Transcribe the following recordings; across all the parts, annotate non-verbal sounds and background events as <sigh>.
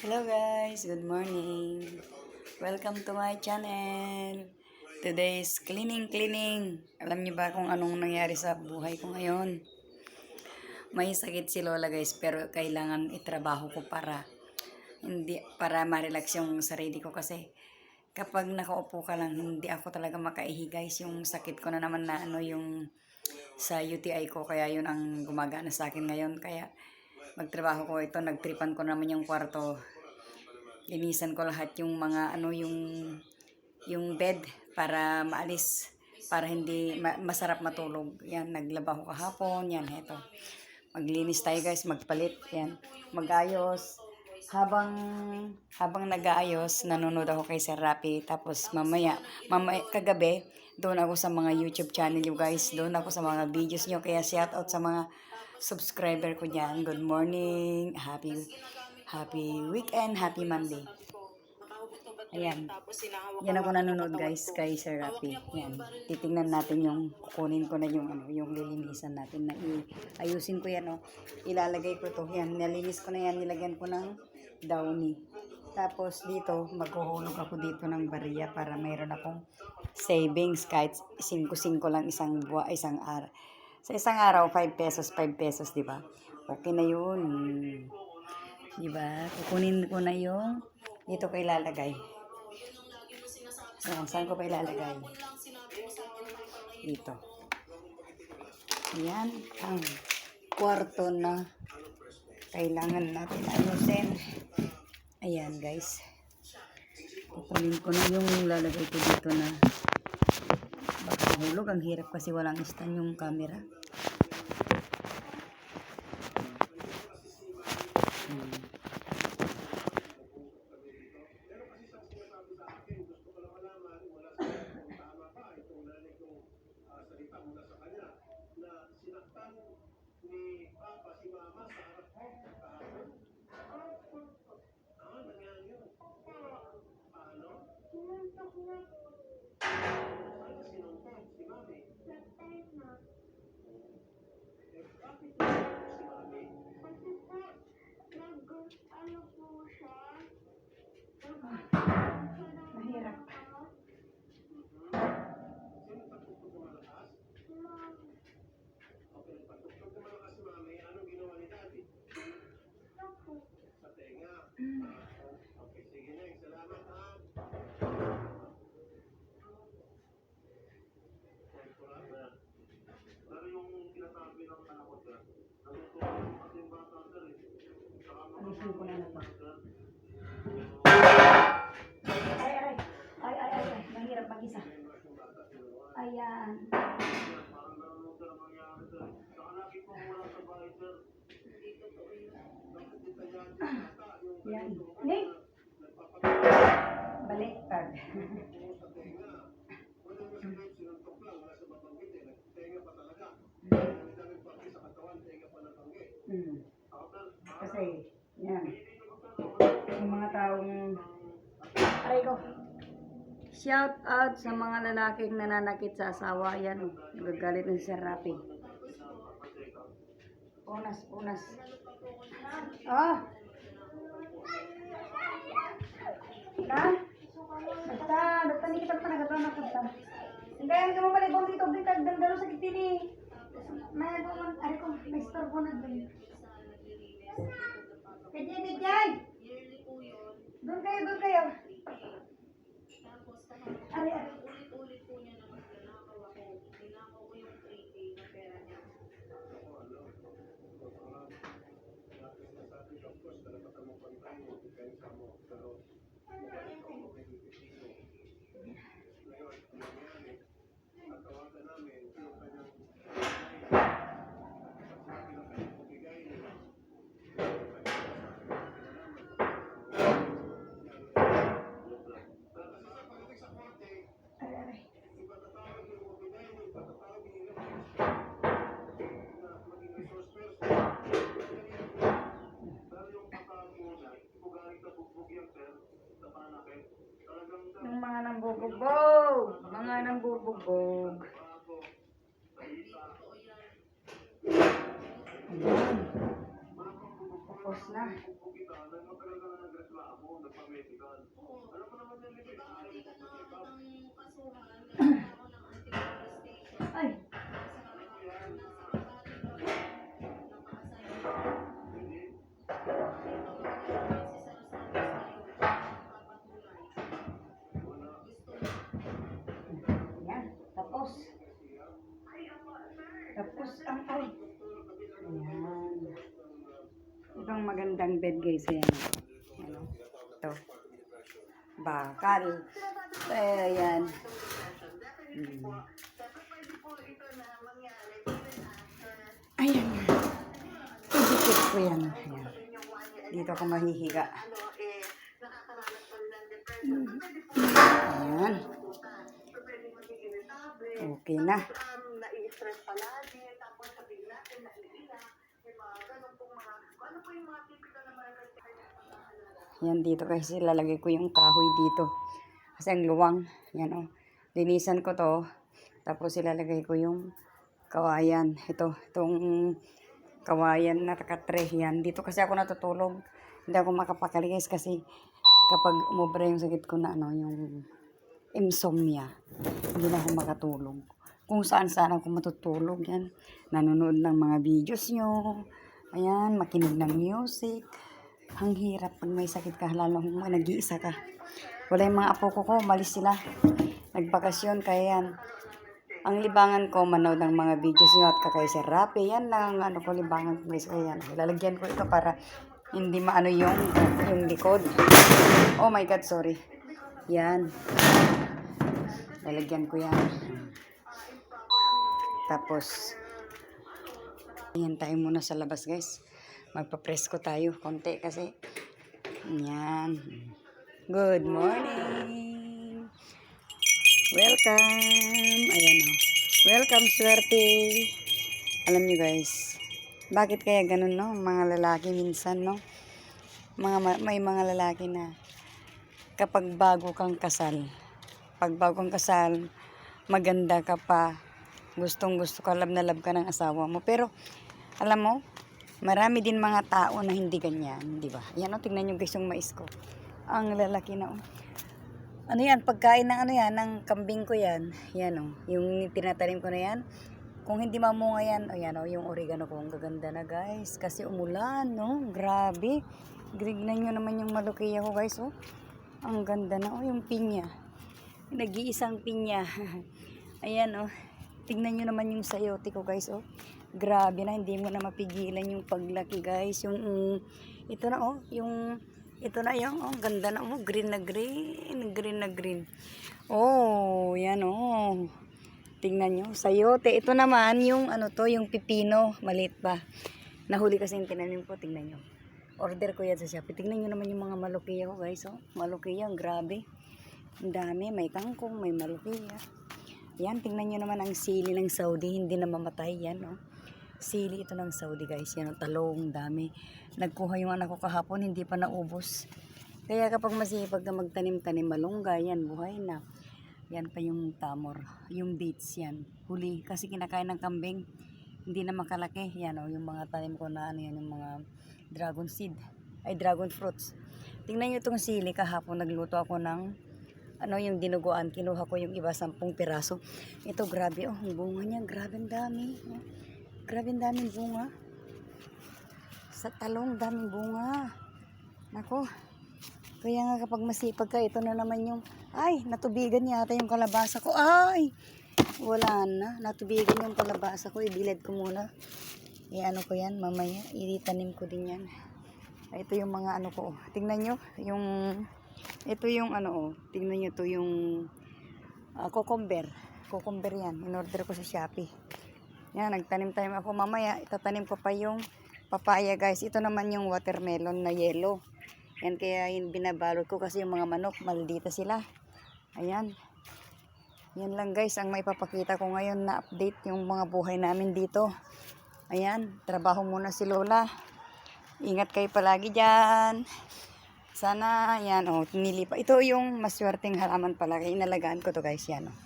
Hello guys, good morning. Welcome to my channel. Today is cleaning, cleaning. Alam niyo ba kung anong nangyari sa buhay ko ngayon? May sakit si Lola guys, pero kailangan itrabaho ko para hindi para ma-relax yung sarili ko kasi kapag nakaupo ka lang, hindi ako talaga makaihi guys. Yung sakit ko na naman na ano yung sa UTI ko, kaya yun ang gumagana sa akin ngayon. Kaya magtrabaho ko ito, nagtripan ko naman yung kwarto. Linisan ko lahat yung mga ano yung yung bed para maalis para hindi ma- masarap matulog. Yan, naglaba ko kahapon. Yan, heto. Maglinis tayo guys, magpalit. Yan, magayos. Habang habang nag-aayos, nanonood ako kay Sir Rapi. Tapos mamaya, mamaya kagabi, doon ako sa mga YouTube channel you guys. Doon ako sa mga videos nyo. Kaya shout out sa mga subscriber ko dyan. Good morning. Happy happy weekend. Happy Monday. Ayan. Yan ako nanonood guys kay Sir Rapi. Yan. Titingnan natin yung kukunin ko na yung ano, yung lilinisan natin na ayusin ko yan oh. Ilalagay ko to. Yan, nalinis ko na yan, nilagyan ko ng downy. Tapos dito, maghuhulog ako dito ng bariya para mayroon akong savings kahit 5-5 lang isang buwa, isang araw. Sa isang araw, 5 pesos, 5 pesos, di ba? Okay na yun. Di ba? Kukunin ko na yung dito ko ilalagay. Ayan, saan ko pa ilalagay? Dito. Ayan, ang kwarto na kailangan natin ayusin. Ayan, guys. Kukunin ko na yung lalagay ko dito na mahulog. Ang hirap kasi walang stand yung camera. Alisin ko na na to. Ay, ay, ay, ay, ay, ay, mahirap mag-isa. Ayan. Yan. Ning! Baliktad. <laughs> Shout out sa mga lalaking nananakit sa asawa. Yan. Nagagalit ng Sir Rapi. Punas, punas. Ah! Na? Basta, basta hindi kita pa nagatawa na kanta. Hindi, hindi ka mamalibong dito. Bitag, daldalo sa kitini. May ako, ay ko, may store ko na. Kaya, kaya, kaya. Doon kayo, doon kayo. Javier. Nambubugbog. Mga nambubugbog. Ayan. Tapos na. Itong magandang bed guys, ayan. Ayan. Ito. Bakal. Ayan. Hmm. Ayan. Idikit ko yan. Ayan. Dito ako mahihiga. Ayan. Okay na. Yan dito kasi lalagay ko yung kahoy dito. Kasi ang luwang. Yan o. Linisan ko to. Tapos ilalagay ko yung kawayan. Ito. Itong kawayan na takatre. Yan. Dito kasi ako natutulog. Hindi ako makapakali guys kasi kapag umubra yung sakit ko na ano, yung insomnia. Hindi na ako makatulog. Kung saan saan ako matutulog yan. Nanonood ng mga videos nyo. Ayan, makinig ng music. Ang hirap pag may sakit ka, lalo kung nag-iisa ka. Wala yung mga apo ko ko, malis sila. Nagbakasyon, kaya yan. Ang libangan ko, manood ng mga videos nyo at kakay si Rapi. Yan lang ang ano ko, libangan ko guys. Kaya yan, lalagyan ko ito para hindi maano yung, yung likod. Oh my God, sorry. Yan. Lalagyan ko yan. Tapos, yan tayo muna sa labas guys. Magpapresko tayo konti kasi. Yan. Good morning. Welcome. Ayan o. Welcome, swerte. Alam nyo guys, bakit kaya ganun no? Mga lalaki minsan no? Mga, ma- may mga lalaki na kapag bago kang kasal, pag bago kang kasal, maganda ka pa, gustong gusto ka, love na love ka ng asawa mo. Pero, alam mo, marami din mga tao na hindi ganyan, di ba? Yan o, tingnan nyo guys yung mais ko. Ang lalaki na, oh. Ano yan, pagkain ng ano yan, ng kambing ko yan. Yan o, yung tinatanim ko na yan. Kung hindi mamunga yan, o yan o, yung oregano ko, ang gaganda na guys. Kasi umulan, no? Grabe. Grignan nyo naman yung malukiya ko guys, oh. Ang ganda na, oh, yung pinya. Nag-iisang pinya. <laughs> Ayan, oh. Tingnan nyo naman yung sayote ko guys, oh. Grabe na, hindi mo na mapigilan yung paglaki guys. Yung, mm, ito na, oh, yung, ito na yung, oh, ganda na, oh, green na green, green na green. Oh, yan, oh. Tingnan nyo, sayote. Ito naman, yung, ano to, yung pipino, maliit pa. Nahuli kasi yung tinanim ko, tingnan nyo. Order ko yan sa Shopee. Tingnan nyo naman yung mga malukiya ko guys, oh. Malukiya, grabe. Ang dami, may kangkong, may malukiya. Yan, tingnan nyo naman ang sili ng Saudi, hindi na mamatay yan, no? Sili ito ng Saudi, guys. Yan, ang talong, dami. Nagkuha yung anak ko kahapon, hindi pa naubos. Kaya kapag masipag ka magtanim-tanim malunggay, yan, buhay na. Yan pa yung tamor, yung dates yan. Huli, kasi kinakain ng kambing. Hindi na makalaki. Yan, o, yung mga tanim ko na, ano yan, yung mga dragon seed. Ay, dragon fruits. Tingnan nyo itong sili, kahapon nagluto ako ng ano yung dinuguan, kinuha ko yung iba sampung piraso. Ito grabe oh, ang bunga niya, grabe ang dami. Oh. Grabe ang daming bunga. Sa talong, daming bunga. Nako. Kaya nga kapag masipag ka, ito na naman yung, ay, natubigan yata yung kalabasa ko. Ay! Wala na. Natubigan yung kalabasa ko. Ibilad ko muna. I-ano ko yan, mamaya. Ititanim ko din yan. Ito yung mga ano ko. Tingnan nyo, yung ito yung ano oh, tingnan nyo to yung uh, cucumber. Cucumber yan. In-order ko sa Shopee. Yan, nagtanim tayo ako. Mamaya, itatanim ko pa yung papaya guys. Ito naman yung watermelon na yellow. Yan kaya yung binabalot ko kasi yung mga manok, maldita sila. Ayan. Yan lang guys, ang may papakita ko ngayon na update yung mga buhay namin dito. Ayan, trabaho muna si Lola. Ingat kayo palagi dyan. Sana, yan, oh, nilipa. Ito yung maswerteng halaman pala. Inalagaan ko to guys, yan, oh.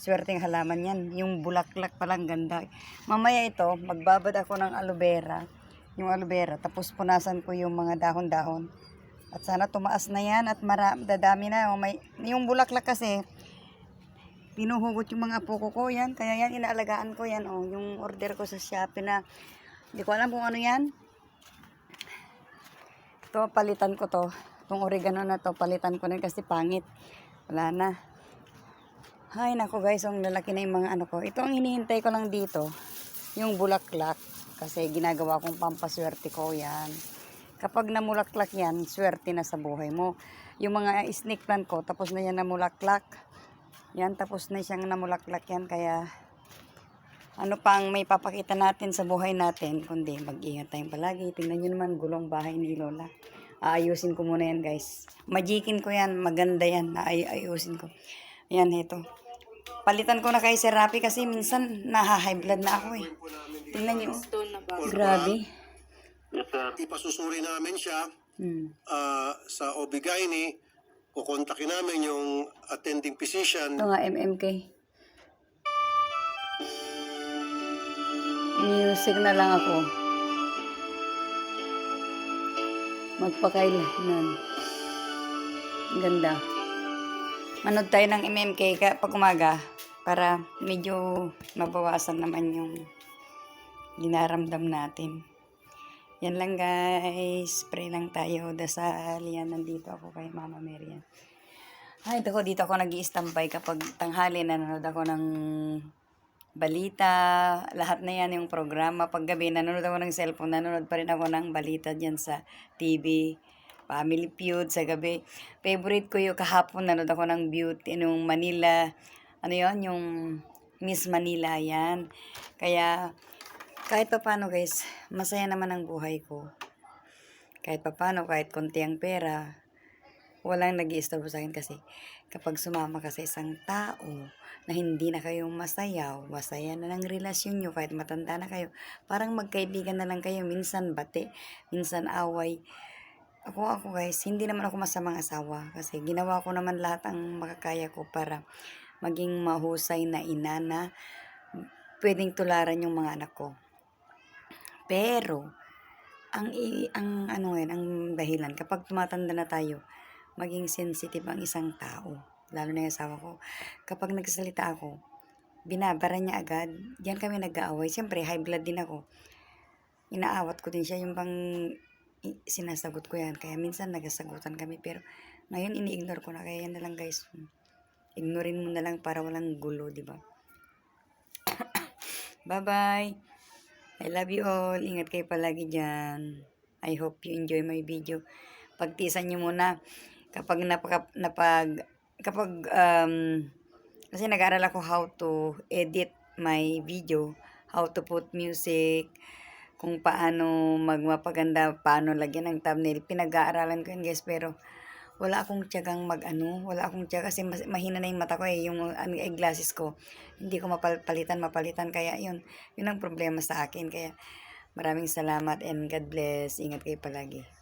Swerteng halaman yan. Yung bulaklak palang ganda. Mamaya ito, magbabad ako ng aloe vera. yung aloe vera. Tapos punasan ko yung mga dahon-dahon. At sana tumaas na yan at mara, dadami na. O may, yung bulaklak kasi, pinuhugot yung mga apo ko yan. Kaya yan, inaalagaan ko yan. O, yung order ko sa Shopee na, hindi ko alam kung ano yan. Ito, palitan ko to. Itong oregano na to, palitan ko na kasi pangit. Wala na. Ay, nako guys, ang lalaki na yung mga ano ko. Ito ang hinihintay ko lang dito, yung bulaklak. Kasi ginagawa kong pampaswerte ko yan. Kapag namulaklak yan, swerte na sa buhay mo. Yung mga snake plant ko, tapos na yan namulaklak. Yan, tapos na siyang namulaklak yan. Kaya, ano pang may papakita natin sa buhay natin, kundi mag-ingat tayong palagi. Tingnan nyo naman, gulong bahay ni Lola. Aayusin ko muna yan, guys. Magikin ko yan, maganda yan. Ay ayusin ko. Ayan, ito. Palitan ko na kay Sir Rapi kasi minsan naha-high blood na ako eh. Tingnan nyo. Grabe. Yes, sir. ipasusuri namin siya Hmm. ah, sa Obigaini. Kukontakin namin yung attending physician. Ito nga, MMK. Music na lang ako. Magpakailanan. Ganda. Manood tayo ng MMK ka pag umaga para medyo mabawasan naman yung dinaramdam natin. Yan lang guys. Pray lang tayo. Dasal. Yan, nandito ako kay Mama Mary. Ay, dako dito ako nag standby kapag tanghali nanonood ako ng balita, lahat na yan yung programa. Pag gabi, nanonood ako ng cellphone, nanonood pa rin ako ng balita dyan sa TV. Family Feud sa gabi. Favorite ko yung kahapon, nanonood ako ng Beauty, nung Manila. Ano yon yung Miss Manila, yan. Kaya, kahit pa paano guys, masaya naman ang buhay ko. Kahit pa paano, kahit konti ang pera, walang nag istorbo sa akin kasi kapag sumama ka sa isang tao na hindi na kayo masayaw, masaya na ng relasyon nyo kahit matanda na kayo, parang magkaibigan na lang kayo, minsan bate, minsan away. Ako, ako guys, hindi naman ako masamang asawa kasi ginawa ko naman lahat ang makakaya ko para maging mahusay na ina na pwedeng tularan yung mga anak ko. Pero, ang, ang ano ngayon, ang dahilan, kapag tumatanda na tayo, maging sensitive ang isang tao. Lalo na yung asawa ko. Kapag nagsalita ako, binabara niya agad. Diyan kami nag-aaway. Siyempre, high blood din ako. Inaawat ko din siya yung bang i- sinasagot ko yan. Kaya minsan nagasagutan kami. Pero ngayon ini-ignore ko na. Kaya yan na lang guys. Ignorin mo na lang para walang gulo, di ba? <coughs> Bye-bye. I love you all. Ingat kayo palagi dyan. I hope you enjoy my video. Pagtisan nyo muna kapag napag, napag kapag um, kasi nag-aaral ako how to edit my video, how to put music, kung paano magmapaganda, paano lagyan ng thumbnail. Pinag-aaralan ko yun guys, pero wala akong tiyagang mag-ano, wala akong tiyaga kasi mas, mahina na yung mata ko eh, yung ano, eyeglasses ko. Hindi ko mapalitan, mapalitan, kaya yun, yun ang problema sa akin. Kaya maraming salamat and God bless. Ingat kayo palagi.